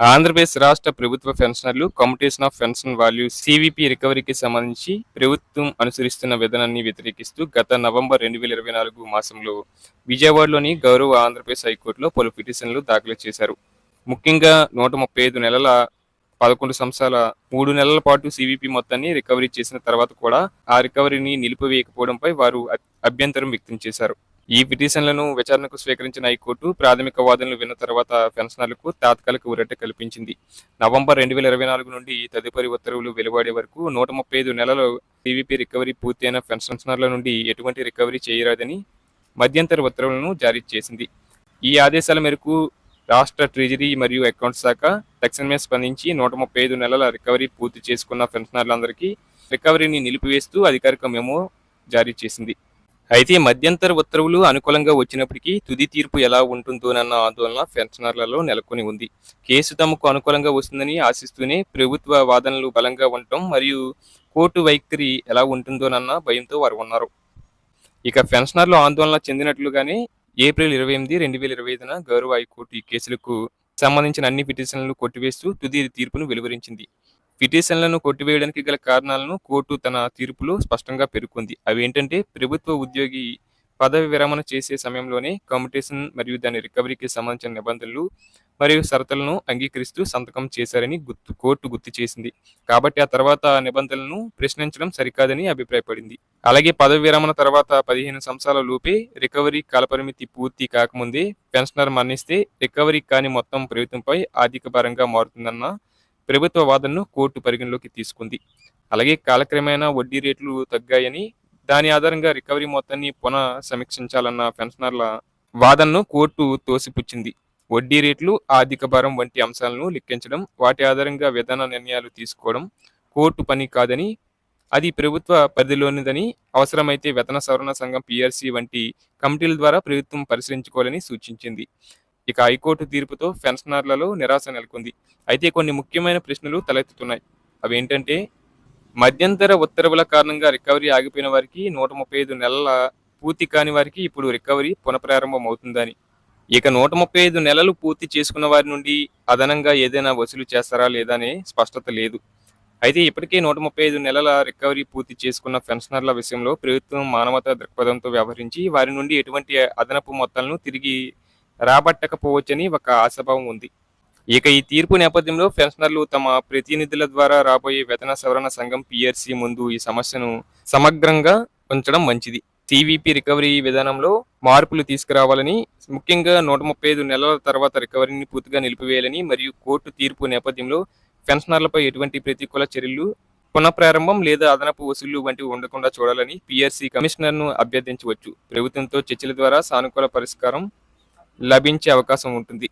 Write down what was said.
ఆంధ్రప్రదేశ్ రాష్ట్ర ప్రభుత్వ పెన్షనర్లు commutation of pension value CVP రికవరీకి సంబంధించి ప్రభుత్వం అనుసరిస్తున్న విధానాన్ని వ్యతిరేకిస్తూ గత నవంబర్ రెండు వేల ఇరవై నాలుగు మాసంలో విజయవాడలోని గౌరవ ఆంధ్రప్రదేశ్ హైకోర్టులో పలు పిటిషన్లు దాఖలు చేశారు. ముఖ్యంగా నూట ముప్పై ఐదు నెలల పదకొండు సంవత్సరాల మూడు నెలల పాటు సివిపి మొత్తాన్ని రికవరీ చేసిన తర్వాత కూడా ఆ రికవరీని నిలిపివేయకపోవడంపై వారు అభ్యంతరం వ్యక్తం చేశారు. ఈ పిటిషన్లను విచారణకు స్వీకరించిన హైకోర్టు ప్రాథమిక వాదనలు విన్న తర్వాత పెన్షనర్లకు తాత్కాలిక ఊరట కల్పించింది. నవంబర్ రెండు వేల ఇరవై నాలుగు నుండి తదుపరి ఉత్తర్వులు వెలువడే వరకు నూట ముప్పై ఐదు నెలలు టీవీపీ రికవరీ పూర్తయిన పెన్షనర్ల నుండి ఎటువంటి రికవరీ చేయరాదని మధ్యంతర ఉత్తర్వులను జారీ చేసింది. ఈ ఆదేశాల మేరకు రాష్ట్ర ట్రెజరీ మరియు అకౌంట్స్ శాఖ తక్షణమే స్పందించి నూట ముప్పై ఐదు నెలల రికవరీ పూర్తి చేసుకున్న పెన్షనర్లందరికీ రికవరీని నిలిపివేస్తూ అధికారిక మెమో జారీ చేసింది. అయితే మధ్యంతర ఉత్తర్వులు అనుకూలంగా వచ్చినప్పటికీ తుది తీర్పు ఎలా ఉంటుందోనన్న ఆందోళన పెన్షనర్లలో నెలకొని ఉంది. కేసు తమకు అనుకూలంగా వస్తుందని ఆశిస్తూనే ప్రభుత్వ వాదనలు బలంగా ఉండటం మరియు కోర్టు వైఖరి ఎలా ఉంటుందోనన్న భయంతో వారు ఉన్నారు. ఇక పెన్షనర్లు ఆందోళన చెందినట్లుగానే ఏప్రిల్ ఇరవై ఎనిమిది రెండు వేల ఇరవై ఐదున గౌరవ హైకోర్టు ఈ కేసులకు సంబంధించిన అన్ని పిటిషన్లను కొట్టివేస్తూ తుది తీర్పును వెలువరించింది. పిటిషన్లను కొట్టివేయడానికి గల కారణాలను కోర్టు తన తీర్పులో స్పష్టంగా పేర్కొంది. అవి ఏంటంటే ప్రభుత్వ ఉద్యోగి పదవి విరమణ చేసే సమయంలోనే కాంపిటీషన్ మరియు దాని రికవరీకి సంబంధించిన నిబంధనలు మరియు షరతులను అంగీకరిస్తూ సంతకం చేశారని గుర్తు కోర్టు గుర్తు చేసింది. కాబట్టి ఆ తర్వాత నిబంధనలను ప్రశ్నించడం సరికాదని అభిప్రాయపడింది. అలాగే పదవి విరమణ తర్వాత పదిహేను సంవత్సరాల లోపే రికవరీ కాలపరిమితి పూర్తి కాకముందే పెన్షనర్ మరణిస్తే రికవరీ కాని మొత్తం ప్రభుత్వంపై ఆర్థిక భారంగా మారుతుందన్న ప్రభుత్వ వాదనను కోర్టు పరిగణలోకి తీసుకుంది. అలాగే కాలక్రమేణా వడ్డీ రేట్లు తగ్గాయని దాని ఆధారంగా రికవరీ మొత్తాన్ని పునః సమీక్షించాలన్న పెన్షనర్ల వాదనను కోర్టు తోసిపుచ్చింది. వడ్డీ రేట్లు ఆర్థిక భారం వంటి అంశాలను లెక్కించడం వాటి ఆధారంగా విధాన నిర్ణయాలు తీసుకోవడం కోర్టు పని కాదని అది ప్రభుత్వ పరిధిలోనిదని అవసరమైతే వేతన సవరణ సంఘం పిఆర్సీ వంటి కమిటీల ద్వారా ప్రభుత్వం పరిశీలించుకోవాలని సూచించింది. ఇక హైకోర్టు తీర్పుతో పెన్షనర్లలో నిరాశ నెలకొంది. అయితే కొన్ని ముఖ్యమైన ప్రశ్నలు తలెత్తుతున్నాయి. అవి ఏంటంటే మధ్యంతర ఉత్తర్వుల కారణంగా రికవరీ ఆగిపోయిన వారికి నూట ముప్పై ఐదు నెలల పూర్తి కాని వారికి ఇప్పుడు రికవరీ పునఃప్రారంభం అవుతుందని ఇక నూట ముప్పై ఐదు నెలలు పూర్తి చేసుకున్న వారి నుండి అదనంగా ఏదైనా వసూలు చేస్తారా లేదా అనే స్పష్టత లేదు. అయితే ఇప్పటికే నూట ముప్పై ఐదు నెలల రికవరీ పూర్తి చేసుకున్న పెన్షనర్ల విషయంలో ప్రభుత్వం మానవతా దృక్పథంతో వ్యవహరించి వారి నుండి ఎటువంటి అదనపు మొత్తాలను తిరిగి రాబట్టకపోవచ్చని ఒక ఆశాభావం ఉంది. ఇక ఈ తీర్పు నేపథ్యంలో పెన్షనర్లు తమ ప్రతినిధుల ద్వారా రాబోయే వేతన సవరణ సంఘం పిఆర్సీ ముందు ఈ సమస్యను సమగ్రంగా ఉంచడం మంచిది. సివిపి రికవరీ విధానంలో మార్పులు తీసుకురావాలని ముఖ్యంగా నూట ముప్పై ఐదు నెలల తర్వాత రికవరీని పూర్తిగా నిలిపివేయాలని మరియు కోర్టు తీర్పు నేపథ్యంలో పెన్షనర్లపై ఎటువంటి ప్రతికూల చర్యలు పునఃప్రారంభం లేదా అదనపు వసూళ్ళు వంటివి ఉండకుండా చూడాలని పిఆర్సీ కమిషనర్ను అభ్యర్థించవచ్చు. ప్రభుత్వంతో చర్చల ద్వారా సానుకూల పరిష్కారం లభించే అవకాశం ఉంటుంది.